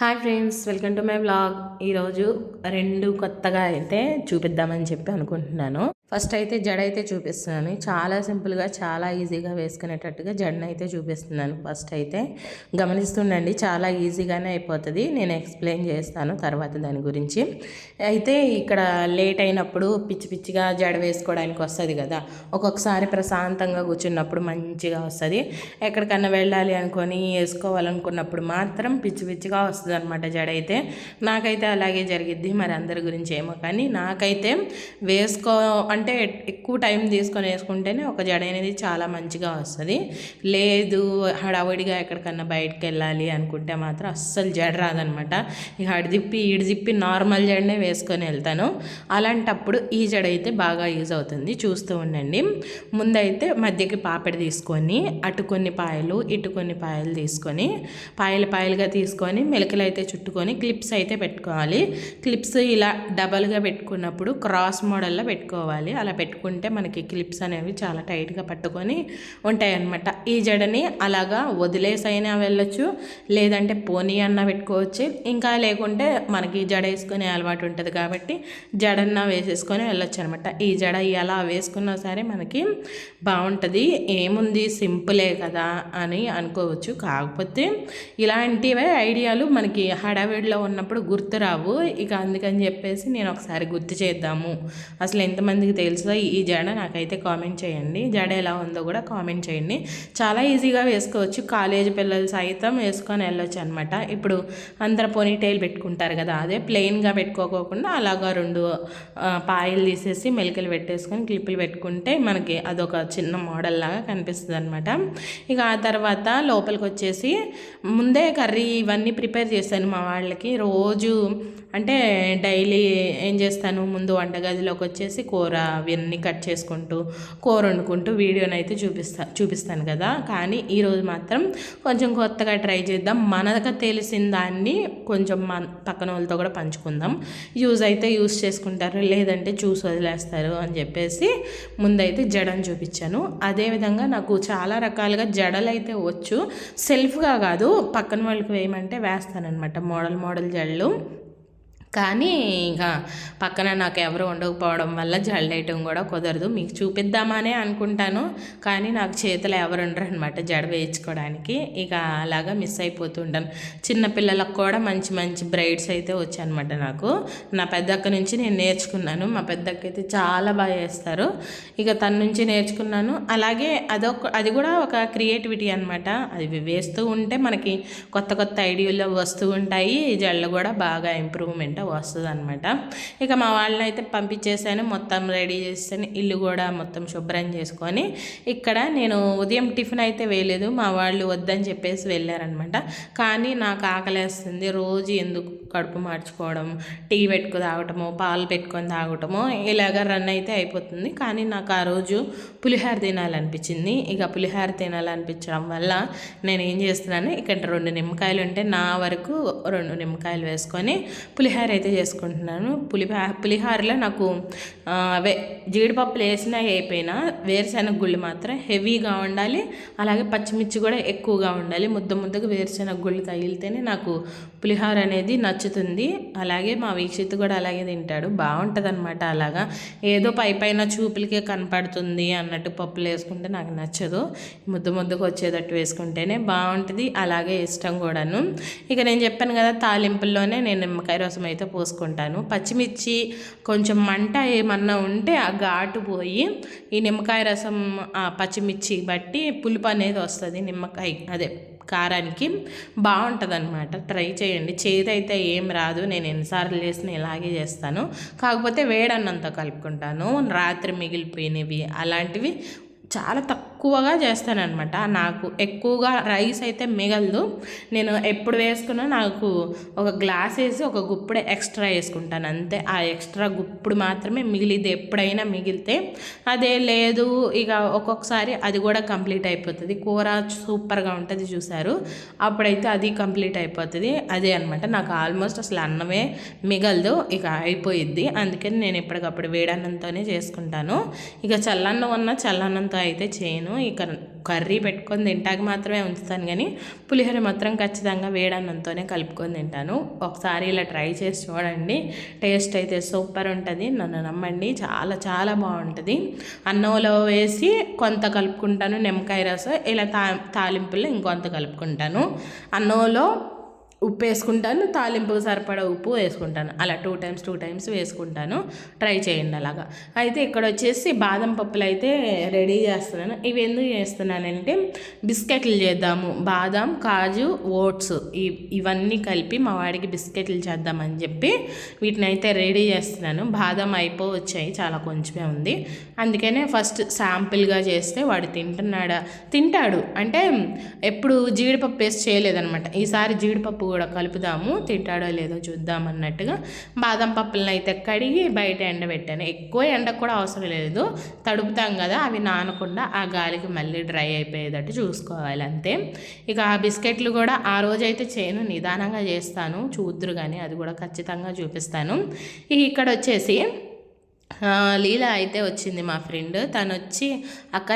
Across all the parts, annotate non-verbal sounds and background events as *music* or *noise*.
Hi friends welcome to my blog. ఈరోజు రెండు కొత్తగా అయితే చూపిద్దామని చెప్పి అనుకుంటున్నాను. ఫస్ట్ అయితే జడ అయితే చూపిస్తున్నాను. చాలా సింపుల్గా చాలా ఈజీగా వేసుకునేటట్టుగా జడను అయితే చూపిస్తున్నాను. ఫస్ట్ అయితే గమనిస్తుండండి చాలా ఈజీగానే అయిపోతుంది. నేను ఎక్స్ప్లెయిన్ చేస్తాను తర్వాత దాని గురించి. అయితే ఇక్కడ లేట్ అయినప్పుడు పిచ్చి పిచ్చిగా జడ వేసుకోవడానికి వస్తుంది కదా ఒక్కొక్కసారి ప్రశాంతంగా కూర్చున్నప్పుడు మంచిగా వస్తుంది. ఎక్కడికన్నా వెళ్ళాలి అనుకొని వేసుకోవాలనుకున్నప్పుడు మాత్రం పిచ్చి పిచ్చిగా వస్తుంది అనమాట జడ అయితే. నాకైతే అలాగే జరిగిద్ది మరి అందరి గురించి ఏమో కానీ నాకైతే వేసుకో అంటే ఎక్కువ టైం తీసుకొని వేసుకుంటేనే ఒక జడ అనేది చాలా మంచిగా వస్తుంది. లేదు హడావిడిగా ఎక్కడికన్నా బయటకు వెళ్ళాలి అనుకుంటే మాత్రం అస్సలు జడ రాదనమాట. ఇక అడిదిప్పి ఇడిదిప్పి నార్మల్ జడనే వేసుకొని వెళ్తాను. అలాంటప్పుడు ఈ జడ అయితే బాగా యూజ్ అవుతుంది. చూస్తూ ఉండండి. ముందైతే మధ్యకి పాపెడ తీసుకొని అటు కొన్ని పాయలు ఇటు కొన్ని పాయలు తీసుకొని పాయలు పాయలుగా తీసుకొని మెలకలు అయితే చుట్టుకొని క్లిప్స్ అయితే పెట్టుకోవాలి. క్లిప్స్ ఇలా డబల్గా పెట్టుకున్నప్పుడు క్రాస్ మోడల్లో పెట్టుకోవాలి. అలా పెట్టుకుంటే మనకి క్లిప్స్ అనేవి చాలా టైట్గా పట్టుకొని ఉంటాయి అన్నమాట ఈ జడని అలాగా వదిలేసైనా వెళ్ళొచ్చు లేదంటే పోనీ అన్న పెట్టుకోవచ్చు. ఇంకా లేకుంటే మనకి జడ వేసుకునే అలవాటు ఉంటుంది కాబట్టి జడన్న వేసేసుకొని వెళ్ళొచ్చు అనమాట ఈ జడ ఎలా వేసుకున్నా సరే మనకి బాగుంటుంది. ఏముంది? సింపులే కదా అని అనుకోవచ్చు. కాకపోతే ఇలాంటివే ఐడియాలు మనకి హడావిడిలో ఉన్నప్పుడు గుర్తురావు ఇక అందుకని చెప్పేసి నేను ఒకసారి గుర్తు చేద్దాము. అసలు ఎంతమందికి తెలుసో ఈ జడ? నాకైతే కామెంట్ చేయండి. జడ ఎలా ఉందో కూడా కామెంట్ చేయండి. చాలా ఈజీగా వేసుకోవచ్చు. కాలేజీ పిల్లలు సైతం వేసుకొని వెళ్ళొచ్చు అనమాట ఇప్పుడు అందరు పోనీ టైల్ పెట్టుకుంటారు కదా అదే ప్లెయిన్గా పెట్టుకోకోకుండా అలాగా రెండు పాయలు తీసేసి మెలికలు పెట్టేసుకొని క్లిప్పులు పెట్టుకుంటే మనకి అదొక చిన్న మోడల్ లాగా కనిపిస్తుంది అనమాట ఇక ఆ తర్వాత లోపలికి వచ్చేసి ముందే కర్రీ ఇవన్నీ ప్రిపేర్ చేశాను మా వాళ్ళకి. రోజు అంటే డైలీ ఏం చేస్తాను? ముందు వంటగదిలోకి వచ్చేసి కూర అవన్నీ కట్ చేసుకుంటూ కూర వండుకుంటూ వీడియోని అయితే చూపిస్తా చూపిస్తాను కదా. కానీ ఈరోజు మాత్రం కొంచెం కొత్తగా ట్రై చేద్దాం. మనకు తెలిసిన దాన్ని కొంచెం మన పక్కన వాళ్ళతో కూడా పంచుకుందాం. యూజ్ అయితే యూజ్ చేసుకుంటారు లేదంటే చూసి వదిలేస్తారు అని చెప్పేసి ముందైతే జడని చూపించాను. అదేవిధంగా నాకు చాలా రకాలుగా జడలు అయితే వచ్చు. సెల్ఫ్గా కాదు పక్కన వాళ్ళకి వేయమంటే వేస్తానన్నమాట. మోడల్ మోడల్ జడలు. కానీ ఇంకా పక్కన నాకు ఎవరు ఉండకపోవడం వల్ల జడలేయటం కూడా కుదరదు. మీకు చూపిద్దామనే అనుకుంటాను. కానీ నాకు చేతులు ఎవరు ఉండరు అనమాట జడ వేయించుకోవడానికి. ఇక అలాగా మిస్ అయిపోతుంటాను చిన్నపిల్లలకు కూడా మంచి మంచి బ్రైడ్స్ అయితే వచ్చాయన్నమాట నాకు. నా పెద్దక్క నుంచి నేను నేర్చుకున్నాను. మా పెద్దక్క అయితే చాలా బాగా వేస్తారు ఇక తన నుంచి నేర్చుకున్నాను. అలాగే అదొక అది కూడా ఒక క్రియేటివిటీ అనమాట అది వేస్తూ ఉంటే మనకి కొత్త కొత్త ఐడియాలు వస్తూ ఉంటాయి. జడలు కూడా బాగా ఇంప్రూవ్మెంట్ వస్తుంది అనమాట ఇక మా వాళ్ళని అయితే పంపించేసాను మొత్తం రెడీ చేసాను ఇల్లు కూడా మొత్తం శుభ్రం చేసుకొని ఇక్కడ నేను ఉదయం టిఫిన్ అయితే వేయలేదు మా వాళ్ళు వద్దని చెప్పేసి వెళ్ళారనమాట కానీ నాకు ఆకలేస్తుంది రోజు ఎందుకు కడుపు మార్చుకోవడం టీ పెట్టుకు తాగటము పాలు పెట్టుకొని తాగటము ఇలాగ రన్ అయితే అయిపోతుంది. కానీ నాకు ఆ రోజు పులిహార తినాలనిపించింది ఇక పులిహార తినాలనిపించడం వల్ల నేను ఏం చేస్తున్నాను ఇక్కడ రెండు నిమ్మకాయలు ఉంటే నా వరకు రెండు నిమ్మకాయలు వేసుకొని పులిహార అయితే చేసుకుంటున్నాను. పులిహా పులిహారలో నాకు అవే జీడిపప్పులు వేసినా అయిపోయినా వేరుశెనగ గుళ్ళు మాత్రం హెవీగా ఉండాలి. అలాగే పచ్చిమిర్చి కూడా ఎక్కువగా ఉండాలి. ముద్ద ముద్దగా వేరుశెనగ గుళ్ళు తగిలితేనే నాకు పులిహార అనేది నచ్చుతుంది. అలాగే మా వీక్షిత్ కూడా అలాగే తింటాడు. బాగుంటుంది అనమాట అలాగా. ఏదో పై పైన చూపులకే కనపడుతుంది అన్నట్టు పప్పులు వేసుకుంటే నాకు నచ్చదు. ముద్దు ముద్దుకు వచ్చేటట్టు వేసుకుంటేనే బాగుంటుంది అలాగే ఇష్టం కూడాను. ఇక నేను చెప్పాను కదా తాలింపుల్లోనే నేను నిమ్మకాయ రసం అయితే పోసుకుంటాను. పచ్చిమిర్చి కొంచెం మంట ఏమన్నా ఉంటే ఆ ఘాటు పోయి ఈ నిమ్మకాయ రసం ఆ పచ్చిమిర్చి బట్టి పులుపు అనేది వస్తుంది నిమ్మకాయ. అదే. కారానికి బాగుంటుంది అనమాట ట్రై చేయండి. చేదైతే ఏం రాదు. నేను ఎన్నిసార్లు చేసిన ఇలాగే చేస్తాను. కాకపోతే వేడన్నంతో కలుపుకుంటాను. రాత్రి మిగిలిపోయినవి అలాంటివి చాలా తక్కువ తక్కువగా చేస్తానన్నమాట. నాకు ఎక్కువగా రైస్ అయితే మిగలదు. నేను ఎప్పుడు వేసుకున్నా నాకు ఒక గ్లాస్ వేసి ఒక గుప్పుడు ఎక్స్ట్రా వేసుకుంటాను. అంతే. ఆ ఎక్స్ట్రా గుప్పుడు మాత్రమే మిగిలిది. ఎప్పుడైనా మిగిలితే అదే లేదు. ఇక ఒక్కొక్కసారి అది కూడా కంప్లీట్ అయిపోతుంది. కూర సూపర్గా ఉంటుంది చూసారు అప్పుడైతే అది కంప్లీట్ అయిపోతుంది. అదే అనమాట నాకు ఆల్మోస్ట్ అసలు అన్నమే మిగలదు. ఇక అయిపోయిద్ది. అందుకని నేను ఎప్పటికప్పుడు వేడన్నంతోనే చేసుకుంటాను. ఇక చల్లన్నం ఉన్న చల్లన్నంతో అయితే చేయను. ఇక కర్రీ పెట్టుకొని తింటాక మాత్రమే ఉంచుతాను కానీ పులిహోర మాత్రం ఖచ్చితంగా వేడన్నంతోనే కలుపుకొని తింటాను. ఒకసారి ఇలా ట్రై చేసి చూడండి. టేస్ట్ అయితే సూపర్ ఉంటుంది. నన్ను నమ్మండి. చాలా చాలా బాగుంటుంది. అన్నంలో వేసి కొంత కలుపుకుంటాను. నిమ్మకాయ రసం. ఇలా తా తాలింపులు ఇంకొంత కలుపుకుంటాను. అన్నంలో ఉప్పు వేసుకుంటాను తాలింపు సరిపడా ఉప్పు వేసుకుంటాను. అలా టూ టైమ్స్ టూ టైమ్స్ వేసుకుంటాను. ట్రై చేయండి అలాగా. అయితే ఇక్కడ వచ్చేసి బాదం పప్పులు అయితే రెడీ చేస్తున్నాను. ఇవి ఎందుకు చేస్తున్నానంటే బిస్కెట్లు చేద్దాము. బాదం కాజు ఓట్స్ ఇవన్నీ కలిపి మా వాడికి బిస్కెట్లు చేద్దామని చెప్పి వీటిని అయితే రెడీ చేస్తున్నాను. బాదం అయిపో వచ్చాయి చాలా కొంచెమే ఉంది. అందుకనే ఫస్ట్ శాంపిల్గా చేస్తే వాడు తింటున్నాడా? తింటాడు. అంటే ఎప్పుడు జీడిపప్పు వేసి చేయలేదనమాట ఈసారి జీడిపప్పు కూడా కలుపుదాము తింటాడో లేదో చూద్దాం అన్నట్టుగా బాదం పప్పులను అయితే కడిగి బయట ఎండబెట్టాను. ఎక్కువ ఎండ కూడా అవసరం లేదు. తడుపుతాం కదా అవి నానకుండా ఆ గాలికి మళ్ళీ డ్రై అయిపోయేటట్టు చూసుకోవాలి అంతే. ఇక ఆ బిస్కెట్లు కూడా ఆ రోజైతే చేయను నిదానంగా చేస్తాను. చూద్దురు కానీ అది కూడా ఖచ్చితంగా చూపిస్తాను. ఇక ఇక్కడ వచ్చేసి లీల అయితే వచ్చింది మా ఫ్రెండ్. తను వచ్చి అక్క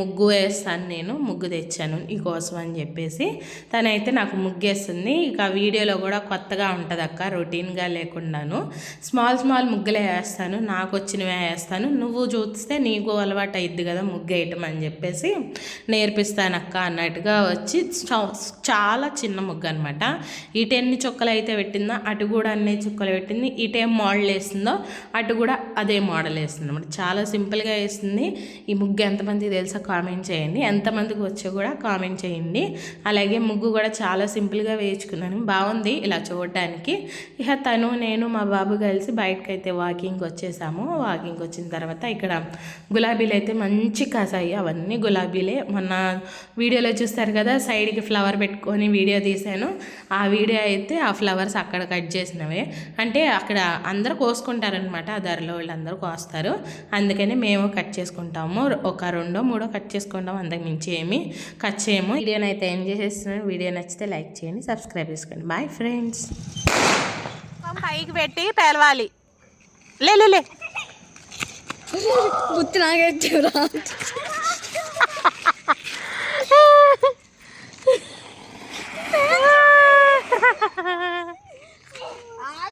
ముగ్గు వేస్తాను నేను ముగ్గు తెచ్చాను నీకోసం అని చెప్పేసి తనైతే నాకు ముగ్గు వేస్తుంది ఇక వీడియోలో కూడా కొత్తగా ఉంటుంది అక్క రొటీన్గా లేకుండాను. స్మాల్ స్మాల్ ముగ్గులే వేస్తాను నాకు వచ్చినవే వేస్తాను నువ్వు చూస్తే నీకు అలవాటు అయింది కదా ముగ్గు వేయటం అని చెప్పేసి నేర్పిస్తాను అక్క అన్నట్టుగా వచ్చి చాలా చిన్న ముగ్గు అనమాట ఇటు ఎన్ని చుక్కలు అయితే పెట్టిందో అటు కూడా అన్ని చుక్కలు పెట్టింది ఇటు ఏం మోడల్ వేసిందో అటు కూడా అదే మోడల్ వేస్తుంది అనమాట చాలా సింపుల్గా వేస్తుంది. ఈ ముగ్గు ఎంతమంది తెలుసా కామెంట్ చేయండి. ఎంతమందికి వచ్చో కూడా కామెంట్ చేయండి. అలాగే ముగ్గు కూడా చాలా సింపుల్గా వేయించుకున్నాను. బాగుంది ఇలా చూడడానికి ఇక తను నేను మా బాబు కలిసి బయటకు అయితే వాకింగ్ వచ్చేసాము. వాకింగ్ వచ్చిన తర్వాత ఇక్కడ గులాబీలు అయితే మంచి కాసాయి అవన్నీ గులాబీలే. మొన్న వీడియోలో చూస్తారు కదా సైడ్కి ఫ్లవర్ పెట్టుకొని వీడియో తీశాను. ఆ వీడియో అయితే ఆ ఫ్లవర్స్ అక్కడ కట్ చేసినవే. అంటే అక్కడ అందరూ కోసుకుంటారనమాట ఆ ధరలో వాళ్ళందరూ. అందరూ కోస్తారు అందుకని మేము కట్ చేసుకుంటాము. ఒక రెండో మూడో కట్ చేసుకుంటాము అందుకు మించి ఏమి కట్ చేయము. వీడియోనైతే ఏం చేసేస్తున్నాను. వీడియో నచ్చితే లైక్ చేయండి సబ్స్క్రైబ్ చేసుకోండి. Bye friends. పైకి పెట్టి పేలవాలి. లే లే బుద్ధి నాగేరా Ha *laughs* ha ha!